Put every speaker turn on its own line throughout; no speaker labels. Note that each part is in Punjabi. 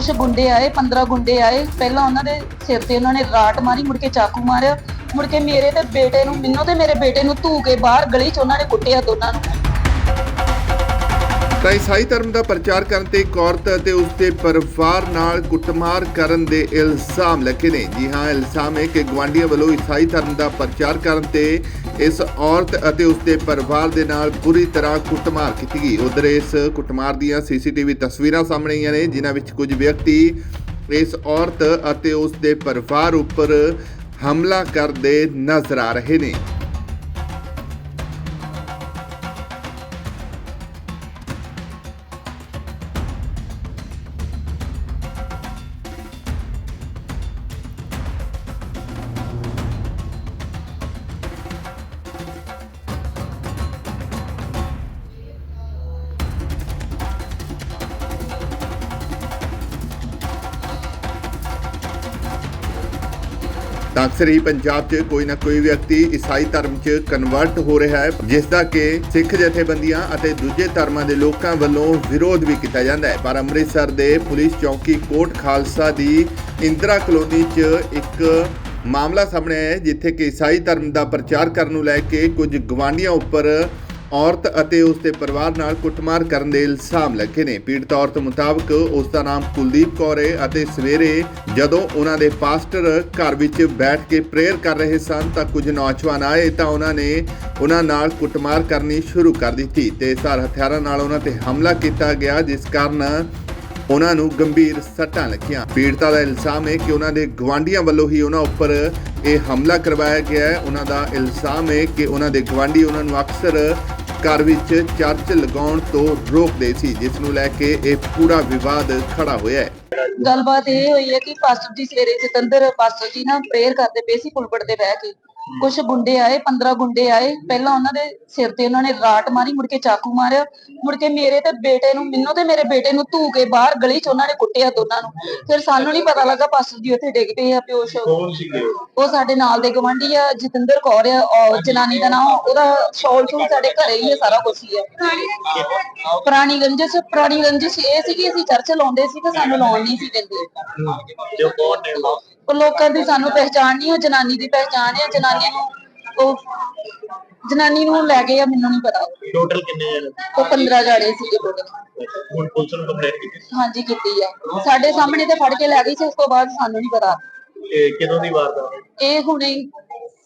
ਕੁਝ ਗੁੰਡੇ ਆਏ 15 ਗੁੰਡੇ ਆਏ। ਪਹਿਲਾਂ ਉਹਨਾਂ ਦੇ ਸਿਰ ਤੇ ਉਹਨਾਂ ਨੇ ਰਾਟ ਮਾਰੀ, ਮੁੜ ਕੇ ਚਾਕੂ ਮਾਰਿਆ। ਮੁੜ ਕੇ ਮੇਰੇ ਤੇ ਬੇਟੇ ਨੂੰ, ਮੈਨੂੰ ਤੇ ਮੇਰੇ ਬੇਟੇ ਨੂੰ ਧੂ ਕੇ ਬਾਹਰ ਗਲੀ 'ਚ ਉਹਨਾਂ ਨੇ ਕੁੱਟਿਆ ਦੋਨਾਂ ਨੂੰ।
ਤਾਂ ਈਸਾਈ ਧਰਮ ਦਾ ਪ੍ਰਚਾਰ ਕਰਨ ਤੇ ਇੱਕ ਔਰਤ ਅਤੇ ਉਸ ਦੇ ਪਰਿਵਾਰ ਨਾਲ ਕੁੱਟਮਾਰ ਕਰਨ ਦੇ ਇਲਜ਼ਾਮ ਲੱਗੇ ਨੇ। ਜੀ ਹਾਂ, ਇਲਜ਼ਾਮ ਹੈ ਕਿ ਗਵਾਂਡੀਆਂ ਵੱਲੋਂ ਈਸਾਈ ਧਰਮ ਦਾ ਪ੍ਰਚਾਰ ਕਰਨ ਤੇ ਇਸ ਔਰਤ ਅਤੇ ਉਸ ਦੇ ਪਰਿਵਾਰ ਦੇ ਨਾਲ ਬੁਰੀ ਤਰ੍ਹਾਂ ਕੁੱਟਮਾਰ ਕੀਤੀ ਗਈ। ਉਧਰ ਇਸ ਕੁੱਟਮਾਰ ਦੀਆਂ ਸੀਸੀਟੀਵੀ ਤਸਵੀਰਾਂ ਸਾਹਮਣੇ ਆਈਆਂ ਨੇ, ਜਿਨ੍ਹਾਂ ਵਿੱਚ ਕੁਝ ਵਿਅਕਤੀ ਇਸ ਔਰਤ ਅਤੇ ਉਸ ਦੇ ਪਰਿਵਾਰ ਉੱਪਰ ਹਮਲਾ ਕਰਦੇ ਨਜ਼ਰ ਆ ਰਹੇ ਨੇ। ਤਾਂ ਅਕਸਰ ਹੀ ਪੰਜਾਬ 'ਚ ਕੋਈ ਨਾ ਕੋਈ ਵਿਅਕਤੀ ਈਸਾਈ ਧਰਮ 'ਚ ਕਨਵਰਟ ਹੋ ਰਿਹਾ ਹੈ ਜਿਸ ਦਾ ਕਿ ਸਿੱਖ ਜਥੇਬੰਦੀਆਂ ਅਤੇ ਦੂਜੇ ਧਰਮਾਂ ਦੇ ਲੋਕਾਂ ਵੱਲੋਂ ਵਿਰੋਧ ਵੀ ਕੀਤਾ ਜਾਂਦਾ ਹੈ। ਪਰ ਅੰਮ੍ਰਿਤਸਰ ਦੇ ਪੁਲਿਸ ਚੌਕੀ ਕੋਟ ਖਾਲਸਾ ਦੀ ਇੰਦਰਾ ਕਲੋਨੀ 'ਚ ਇੱਕ ਮਾਮਲਾ ਸਾਹਮਣੇ ਆਇਆ ਜਿੱਥੇ ਕਿ ਈਸਾਈ ਧਰਮ ਦਾ ਪ੍ਰਚਾਰ ਕਰਨ ਨੂੰ ਲੈ ਕੇ ਕੁਝ ਗਵਾਂਡੀਆਂ ਉੱਪਰ ਔਰਤ ਅਤੇ ਉਸ ਦੇ ਪਰਿਵਾਰ ਨਾਲ ਕੁੱਟਮਾਰ ਕਰਨ ਦੇ ਇਲਜ਼ਾਮ ਲੱਗੇ ਨੇ। ਪੀੜਤ ਔਰਤ ਮੁਤਾਬਕ ਉਸ ਦਾ ਨਾਮ ਕੁਲਦੀਪ ਕੌਰ ਹੈ ਅਤੇ ਸਵੇਰੇ ਜਦੋਂ ਉਹਨਾਂ ਦੇ ਪਾਸਟਰ ਘਰ ਵਿੱਚ ਬੈਠ ਕੇ ਪ੍ਰੇਅਰ ਕਰ ਰਹੇ ਸਨ ਤਾਂ ਕੁਝ ਨੌਜਵਾਨ ਆਏ ਤਾਂ ਉਹਨਾਂ ਨੇ ਉਹਨਾਂ ਨਾਲ ਕੁੱਟਮਾਰ ਕਰਨੀ ਸ਼ੁਰੂ ਕਰ ਦਿੱਤੀ ਤੇ ਸਾਰ ਹਥਿਆਰਾਂ ਨਾਲ ਉਹਨਾਂ ਤੇ ਹਮਲਾ ਕੀਤਾ ਗਿਆ, ਜਿਸ ਕਾਰਨ ਉਹਨਾਂ ਨੂੰ ਗੰਭੀਰ ਸੱਟਾਂ ਲੱਗੀਆਂ। ਪੀੜਤਾ ਦਾ ਇਲਜ਼ਾਮ ਹੈ ਕਿ ਉਹਨਾਂ ਦੇ ਗਵਾਂਡੀਆਂ ਵੱਲੋਂ ਹੀ ਉਹਨਾਂ ਉੱਪਰ ਇਹ ਹਮਲਾ ਕਰਵਾਇਆ ਗਿਆ ਹੈ। ਉਹਨਾਂ ਦਾ ਇਲਜ਼ਾਮ ਹੈ ਕਿ ਉਹਨਾਂ ਦੇ ਗਵਾਂਡੀ ਉਹਨਾਂ ਨੂੰ ਅਕਸਰ ਘਰ ਵਿੱਚ ਚਰਚ ਲਗਾਉਣ ਤੋਂ ਰੋਕਦੇ ਸੀ, ਜਿਸ ਨੂੰ ਲੈ ਕੇ ਇਹ ਪੂਰਾ ਵਿਵਾਦ ਖੜਾ ਹੋਇਆ ਹੈ।
ਗੱਲਬਾਤ ਇਹ ਹੋਈ ਹੈ ਕਿ ਪਾਸਟਰ ਜੀ ਸਵੇਰੇ ਜਤਿੰਦਰ ਪਾਸਟਰ ਜੀ ਨਾ ਪ੍ਰੇਅਰ ਕਰਦੇ ਪਏ ਸੀ ਪੁਲਪਟ ਤੇ ਬਹਿ ਕੇ। ਕੁਝ ਗੁੰਡੇ ਆਏ 15 ਗੁੰਡੇ ਆਏ। ਪਹਿਲਾਂ ਉਹਨਾਂ ਦੇ ਸਿਰ ਤੇ ਉਹਨਾਂ ਨੇ ਰਾਟ ਮਾਰੀ ਮੁੜ ਕੇ ਚਾਕੂ ਮਾਰਿਆ। ਮੁੜ ਕੇ ਮੇਰੇ ਤੇ ਬੇਟੇ ਨੂੰ ਮੈਨੂੰ ਤੇ ਮੇਰੇ ਬੇਟੇ ਨੂੰ ਧੂ ਕੇ ਬਾਹਰ ਗਲੀ 'ਚ ਉਹਨਾਂ ਨੇ ਕੁੱਟਿਆ ਦੋਨਾਂ ਨੂੰ। ਫਿਰ ਸਾਨੂੰ ਨਹੀਂ ਪਤਾ ਲੱਗਾ ਪਾਸਟਰ ਜੀ ਉੱਥੇ ਡਿੱਗ ਪਏ ਆ ਪਿਓਸ਼
ਕੌਣ ਸੀਗੇ ਉਹ?
ਉਹ ਸਾਡੇ ਨਾਲ ਦੇ ਗਵੰਡੀ ਆ ਜਤਿੰਦਰ ਕੌਰ ਆ ਔਰ ਜਨਾਨੀ ਦਾ ਨਾਮ ਉਹਦਾ ਸ਼ੌਲ ਸ਼ੂਲ ਸਾਡੇ ਘਰੇ ਹੀ ਹੈ ਸਾਰਾ ਕੁਝ ਹੀ ਹੈ ਪੁਰਾਣੀ ਰੰਜਿਸ਼ ਪੁਰਾਣੀ ਰੰਜਿਸ਼ ਇਹ ਸੀ ਕਿ ਅਸੀਂ ਚਰਚ ਲਾਉਂਦੇ ਸੀ ਤੇ ਸਾਨੂੰ ਲਾਉਣ ਨਹੀਂ ਸੀ ਦਿੰਦੇ।
ਉਹ ਕੌਣ ਨੇ? ਉਹ?
ਲੋਕਾਂ ਦੀ ਸਾਨੂੰ ਪਹਿਚਾਣ ਨਹੀਂ ਉਹ ਜਨਾਨੀ ਦੀ ਪਹਿਚਾਣ ਹੈ ਜਨਾਨੀ ਨੂੰ ਉਹ ਜਨਾਨੀ ਨੂੰ ਲੈ ਗਏ ਆ ਮੈਨੂੰ ਨਹੀਂ ਪਤਾ।
ਟੋਟਲ ਕਿੰਨੇ ਜਣੇ?
ਉਹ 15 ਜਾੜੇ ਸੀਗੇ ਟੋਟਲ
ਹੁਣ ਪੁਲਿਸ ਨੂੰ ਕੰਪਲੇਂਟ ਕੀਤੀ?
ਹਾਂਜੀ ਕੀਤੀ ਆ। ਸਾਡੇ ਸਾਹਮਣੇ ਤੇ ਫੜ ਕੇ ਲੈ ਗਈ ਸੀ ਉਸ ਤੋਂ ਬਾਅਦ ਸਾਨੂੰ ਨਹੀਂ ਪਤਾ।
ਇਹ ਕਿਦੋਂ ਦੀ ਵਾਰਦਾਤ ਹੈ?
ਇਹ ਹੁਣੇ ਹੀ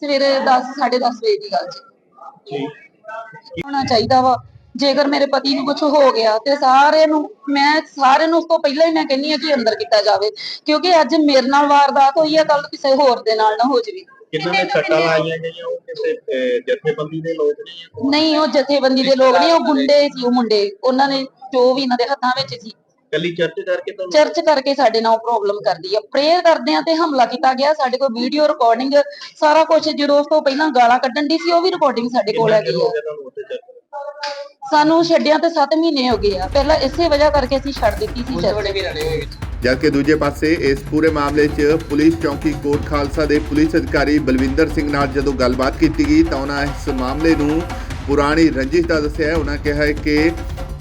ਸਵੇਰੇ 10 10:30 ਵਜੇ ਦੀ ਗੱਲ ਜੀ।
ਠੀਕ
ਹੋਣਾ ਚਾਹੀਦਾ ਵਾ? ਜੇਕਰ ਮੇਰੇ ਪਤੀ ਨੂੰ ਕੁਝ ਹੋ ਗਿਆ ਤੇ ਸਾਰੇ ਨੂੰ ਮੈਂ ਸਾਰੇ ਨੂੰ ਉਸ ਤੋਂ ਪਹਿਲਾਂ ਹੀ ਮੈਂ ਕਹਿੰਨੀ ਆ ਕਿ ਅੰਦਰ ਕੀਤਾ ਜਾਵੇ ਕਿਉਂਕਿ ਅੱਜ ਮੇਰੇ ਨਾਲ ਵਾਰਦਾਤ ਹੋਈ ਹੈ ਕੱਲ ਕਿਸੇ ਹੋਰ ਦੇ ਨਾਲ ਨਾ ਹੋ ਜਾਵੇ।
ਕਿੰਨਾਂ ਨੇ ਸੱਟਾਂ ਲਾਈਆਂ ਗਈਆਂ? ਉਹ ਕਿਸੇ ਜਥੇਬੰਦੀ ਦੇ ਲੋਕ ਨੇ ਜਾਂ ਕੌਣ?
ਨਹੀਂ ਉਹ ਜਥੇਬੰਦੀ ਦੇ ਲੋਕ ਨਹੀਂ ਉਹ ਗੁੰਡੇ ਸੀ ਉਹ ਮੁੰਡੇ ਉਹਨਾਂ ਨੇ ਜੋ ਵੀ ਇਹਨਾਂ ਦੇ ਹੱਥਾਂ ਵਿੱਚ ਸੀ।
ਕੱਲੀ ਚਰਚ ਕਰਕੇ ਤੁਹਾਨੂੰ
ਚਰਚ ਕਰਕੇ ਸਾਡੇ ਨਾਲ ਪ੍ਰੋਬਲਮ ਕਰਦੀ ਆ। ਪ੍ਰੇਅਰ ਕਰਦੇ ਆ ਤੇ ਹਮਲਾ ਕੀਤਾ ਗਿਆ ਸਾਡੇ ਕੋਲ ਵੀਡੀਓ ਰਿਕਾਰਡਿੰਗ ਸਾਰਾ ਕੁਝ ਜਦੋਂ ਉਸ ਤੋਂ ਪਹਿਲਾਂ ਗਾਲਾਂ ਕੱਢਣ ਦੀ ਸੀ ਉਹ ਵੀ ਰਿਕਾਰਡਿੰਗ ਸਾਡੇ ਕੋਲ ਹੈਗੀ ਆ। ਸਾਨੂੰ ਛੱਡਿਆਂ ਤੇ 7 ਮਹੀਨੇ ਹੋ ਗਏ ਆ। ਪਹਿਲਾਂ ਇਸੇ ਵਜ੍ਹਾ ਕਰਕੇ ਅਸੀਂ ਛੱਡ ਦਿੱਤੀ ਸੀ ਚਰਚ
ਜਦਕਿ ਦੂਜੇ ਪਾਸੇ ਇਸ ਪੂਰੇ ਮਾਮਲੇ 'ਚ ਪੁਲਿਸ ਚੌਕੀ ਕੋਟ ਖਾਲਸਾ ਦੇ ਪੁਲਿਸ ਅਧਿਕਾਰੀ ਬਲਵਿੰਦਰ ਸਿੰਘ ਨਾਲ ਜਦੋਂ ਗੱਲਬਾਤ ਕੀਤੀ ਗਈ ਤਾਂ ਉਹਨਾਂ ਇਸ ਮਾਮਲੇ ਨੂੰ ਪੁਰਾਣੀ ਰੰਜਿਸ਼ ਦਾ ਦੱਸਿਆ। ਹੈ ਉਹਨਾਂ ਕਿਹਾ ਹੈ ਕਿ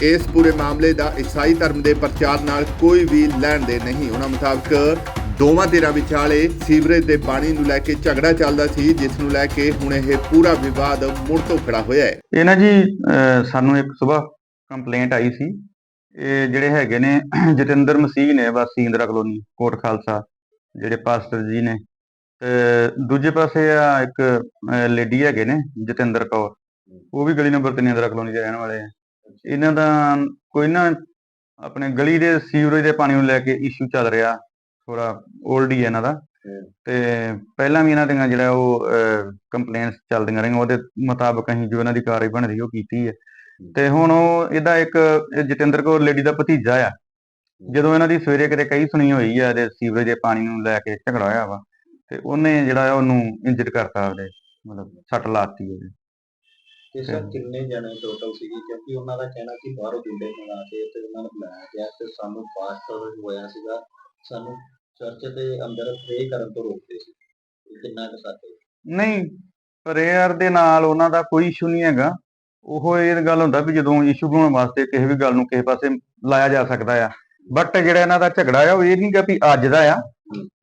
ਇਸ ਪੂਰੇ ਮਾਮਲੇ ਦਾ ਈਸਾਈ ਧਰਮ ਦੇ ਪ੍ਰਚਾਰ ਨਾਲ ਕੋਈ ਵੀ ਲੈਣ ਦੇ ਨਹੀਂ। ਉਹਨਾਂ ਮੁਤਾਬਕ ਦੋਵਾਂ ਧਿਰਾਂ ਵਿਚਾਲੇ ਸੀਵਰੇਜ ਦੇ ਪਾਣੀ ਨੂੰ ਲੈ ਕੇ ਝਗੜਾ ਚੱਲਦਾ ਸੀ, ਜਿਸ ਨੂੰ ਲੈ ਕੇ ਹੁਣ ਇਹ ਪੂਰਾ ਵਿਵਾਦ ਮੁੜ ਤੋਂ ਖੜਾ ਹੋਇਆ ਹੈ।
ਇਹ ਨਾ ਜੀ ਸਾਨੂੰ ਇੱਕ ਸਵੇਰ ਕੰਪਲੇਂਟ ਆਈ ਸੀ। ਇਹ ਜਿਹੜੇ ਹੈਗੇ ਨੇ, ਜਤਿੰਦਰ ਮਸੀਹ ਨੇ ਵਾਸੀ ਇੰਦਰਾ ਕਲੋਨੀ, ਕੋਟ ਖਾਲਸਾ, ਜਿਹੜੇ ਪਾਸਟਰ ਜੀ ਨੇ। ਤੇ ਦੂਜੇ ਪਾਸੇ ਆ ਇੱਕ ਲੇਡੀ ਹੈਗੇ ਨੇ, ਜਤਿੰਦਰ ਕੌਰ। ਉਹ ਵੀ ਗਲੀ ਨੰਬਰ 3 ਇੰਦਰਾ ਕਲੋਨੀ ਦੇ ਰਹਿਣ ਵਾਲੇ ਆ। ਇਹਨਾਂ ਦਾ ਕੋਈ ਨਾ, ਆਪਣੇ ਗਲੀ ਦੇ ਸੀਵਰੇਜ ਦੇ ਪਾਣੀ ਨੂੰ ਲੈ ਕੇ ਇਸ਼ੂ ਚੱਲ ਰਿਹਾ। ਥੋੜਾ 올ਡ ਹੀ ਹੈ ਇਹਨਾਂ ਦਾ। ਤੇ ਪਹਿਲਾਂ ਵੀ ਇਹਨਾਂ ਦੀਆਂ ਜਿਹੜਾ ਉਹ ਕੰਪਲੇਂਟਸ ਚੱਲਦੀਆਂ ਰਹੀਆਂ ਉਹਦੇ ਮੁਤਾਬਕ ਅਸੀਂ ਜੋ ਇਹਨਾਂ ਦੀ ਕਾਰਵਾਈ ਬਣ ਰਹੀ ਉਹ ਕੀਤੀ ਹੈ। ਤੇ ਹੁਣ ਉਹ ਇਹਦਾ ਇੱਕ ਜਤਿੰਦਰ ਕੌਰ ਲੇਡੀ ਦਾ ਭਤੀਜਾ ਆ। ਜਦੋਂ ਇਹਨਾਂ ਦੀ ਸਵੇਰੇ ਕਿਤੇ ਕਈ ਸੁਣੀ ਹੋਈ ਆ ਇਹਦੇ ਸੀਵਰੇਜ ਦੇ ਪਾਣੀ ਨੂੰ ਲੈ ਕੇ ਝਗੜਾ ਹੋਇਆ ਵਾ ਤੇ ਉਹਨੇ ਜਿਹੜਾ ਉਹਨੂੰ ਇੰਜਰ ਕਰਤਾ ਉਹਦੇ ਮਤਲਬ ਸੱਟ ਲਾਤੀ ਉਹਦੇ।
ਤੇ ਸਰ ਕਿੰਨੇ ਜਣੇ ਟੋਟਲ ਸੀਗੇ? ਕਿਉਂਕਿ ਉਹਨਾਂ ਦਾ ਕਹਿਣਾ ਕਿ ਬਾਹਰੋਂ ਗੁੰਡੇ ਮੰਗਾ ਕੇ ਤੇ ਉਹਨਾਂ ਨੂੰ ਬੁਲਾਇਆ ਗਿਆ ਤੇ ਸਾਨੂੰ ਪਾਸਟਰ ਹੋਇਆ ਸੀਗਾ। ਸਾਨੂੰ ਚਰਚ ਦੇ ਅੰਦਰ ਪ੍ਰੇ ਕਰਨ ਤੋਂ ਰੋਕਦੇ ਸੀ ਕਿੰਨਾ ਕੁ ਸੱਚ
ਨਹੀਂ ਪ੍ਰੇਅਰ ਦੇ ਨਾਲ ਉਹਨਾਂ ਦਾ ਕੋਈ ਇਸ਼ੂ ਨਹੀਂ ਹੈਗਾ। ਉਹ ਇਹ ਗੱਲ ਹੁੰਦਾ ਵੀ ਜਦੋਂ ਇਸ਼ੂ ਬਣਾਉਣ ਵਾਸਤੇ ਕਿਸੇ ਵੀ ਗੱਲ ਨੂੰ ਕਿਸੇ ਪਾਸੇ ਲਾਇਆ ਜਾ ਸਕਦਾ ਆ। ਬਟ ਜਿਹੜਾ ਇਹਨਾਂ ਦਾ ਝਗੜਾ ਆ ਉਹ ਇਹ ਨਹੀਂ ਵੀ ਅੱਜ ਦਾ ਆ।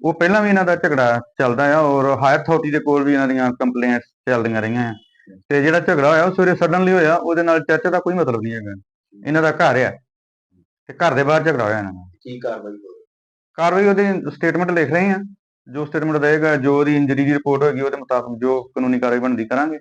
ਉਹ ਪਹਿਲਾਂ ਵੀ ਇਹਨਾਂ ਦਾ ਝਗੜਾ ਚੱਲਦਾ ਆ ਔਰ ਹਾਇਰ ਅਥਾਰਟੀ ਦੇ ਕੋਲ ਵੀ ਇਹਨਾਂ ਦੀਆਂ ਕੰਪਲੇਂਟਸ ਚੱਲਦੀਆਂ ਰਹੀਆਂ ਆ। ਤੇ ਜਿਹੜਾ ਝਗੜਾ ਹੋਇਆ ਉਹ ਸਵੇਰੇ ਸਡਨਲੀ ਹੋਇਆ ਉਹਦੇ ਨਾਲ ਚਰਚ ਦਾ ਕੋਈ ਮਤਲਬ ਨਹੀਂ ਹੈਗਾ। ਇਹਨਾਂ ਦਾ ਘਰ ਆ। ਤੇ ਘਰ ਦੇ ਬਾਹਰ ਝਗੜਾ ਹੋਇਆ ਇਹਨਾਂ ਦਾ।
ਕੀ ਕਾਰਵਾਈ
ਕਾਰਵਾਈ ਉਹਦੀ ਸਟੇਟਮੈਂਟ ਲਿਖ ਰਹੇ ਆ ਜੋ ਸਟੇਟਮੈਂਟ ਦੇਗਾ ਜੋ ਉਹਦੀ ਇੰਜਰੀ ਦੀ ਰਿਪੋਰਟ ਹੋਏਗੀ, ਉਹਦੇ ਮੁਤਾਬਕ ਜੋ ਕਾਨੂੰਨੀ ਕਾਰਵਾਈ ਬਣਦੀ ਕਰਾਂਗੇ।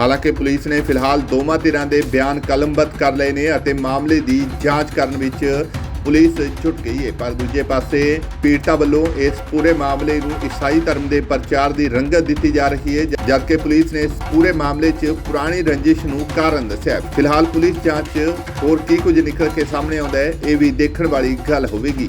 ਹਾਲਾਂਕਿ ਪੁਲਿਸ ਨੇ ਫਿਲਹਾਲ ਦੋਵਾਂ ਧਿਰਾਂ ਦੇ ਬਿਆਨ ਕਲਮਬੱਧ ਕਰ ਲਏ ਨੇ ਅਤੇ ਮਾਮਲੇ ਦੀ ਜਾਂਚ ਕਰਨ ਵਿੱਚ ਪੁਲਿਸ ਛੁੱਟ ਗਈ ਹੈ। ਪਰ ਦੂਜੇ ਪਾਸੇ, ਪੀੜਤਾ ਵੱਲੋਂ ਇਸ ਪੂਰੇ ਮਾਮਲੇ ਨੂੰ ਈਸਾਈ ਧਰਮ ਦੇ ਪ੍ਰਚਾਰ ਦੀ ਰੰਗਤ ਦਿੱਤੀ ਜਾ ਰਹੀ ਹੈ, ਜਦਕਿ ਪੁਲਿਸ ਨੇ ਇਸ ਪੂਰੇ ਮਾਮਲੇ 'ਚ ਪੁਰਾਣੀ ਰੰਜਿਸ਼ ਨੂੰ ਕਾਰਨ ਦੱਸਿਆ ਫਿਲਹਾਲ ਪੁਲਿਸ ਜਾਂਚ 'ਚ ਹੋਰ ਕੀ ਕੁਝ ਨਿਕਲ ਕੇ ਸਾਹਮਣੇ ਆਉਂਦਾ ਹੈ, ਇਹ ਵੀ ਦੇਖਣ ਵਾਲੀ ਗੱਲ ਹੋਵੇਗੀ।